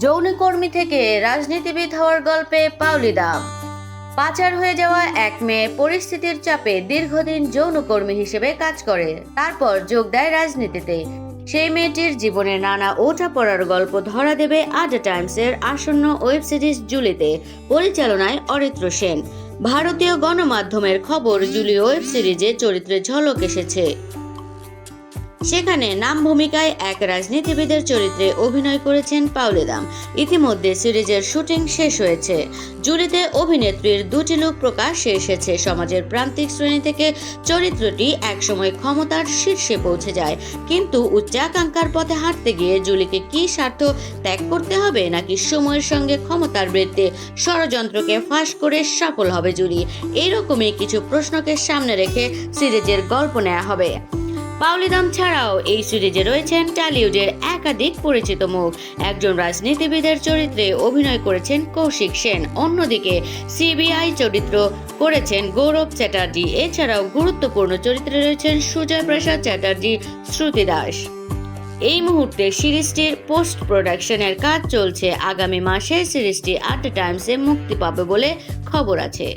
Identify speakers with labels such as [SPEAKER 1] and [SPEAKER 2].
[SPEAKER 1] যৌনকর্মী থেকে রাজনীতিবিদ হওয়ার গল্পে পাউলি দাম। পাচার হয়ে যাওয়া এক মেয়ে পরিস্থিতির চাপে দীর্ঘদিন যৌনকর্মী হিসেবে কাজ করে। তারপর যোগ দেয় রাজনীতিতে। সেই মেয়েটির জীবনে নানা ওঠা পড়ার গল্প ধরা দেবে আড্ডা টাইমসের আসন্ন ওয়েব সিরিজ জুলিতে। পরিচালনায় অরিত্র সেন। ভারতীয় গণমাধ্যমের খবর জুলি ওয়েব সিরিজে চরিত্রে ঝলক এসেছে। সেখানে নাম ভূমিকায় এক রাজনীতিবিদের চরিত্রে অভিনয় করেছেন পাউলেদাম ইতিমধ্যে সিরিজের শুটিং শেষ হয়েছে। জুলিতে অভিনেত্রীর দুটি লুক প্রকাশ্যে এসেছে। সমাজের প্রান্তিক শ্রেণি থেকে চরিত্রটি একসময় ক্ষমতার শীর্ষে পৌঁছে যায়। কিন্তু উচ্চাকাঙ্ক্ষার পথে হাঁটতে গিয়ে জুলিকে কি স্বার্থ ত্যাগ করতে হবে নাকি সময়ের সঙ্গে ক্ষমতার বৃত্তে ষড়যন্ত্রকে ফাঁস করে সফল হবে জুলি? এইরকমই কিছু প্রশ্নকে সামনে রেখে সিরিজের গল্প নেওয়া হবে। পাউলিদাম ছাড়াও এই সিরিজে রয়েছেন টলিউডের একাধিক পরিচিত মুখ। একজন রাজনীতিবিদের চরিত্রে অভিনয় করেছেন কৌশিক সেন। অন্যদিকে সিবিআই চরিত্র করেছেন গৌরব চ্যাটার্জি। এছাড়াও গুরুত্বপূর্ণ চরিত্রে রয়েছেন সুজয় প্রসাদ চ্যাটার্জি, শ্রুতি দাস। এই মুহূর্তে সিরিজটির পোস্ট প্রোডাকশনের কাজ চলছে। আগামী মাসে সিরিজটি আট টাইমসে মুক্তি পাবে বলে খবর আছে।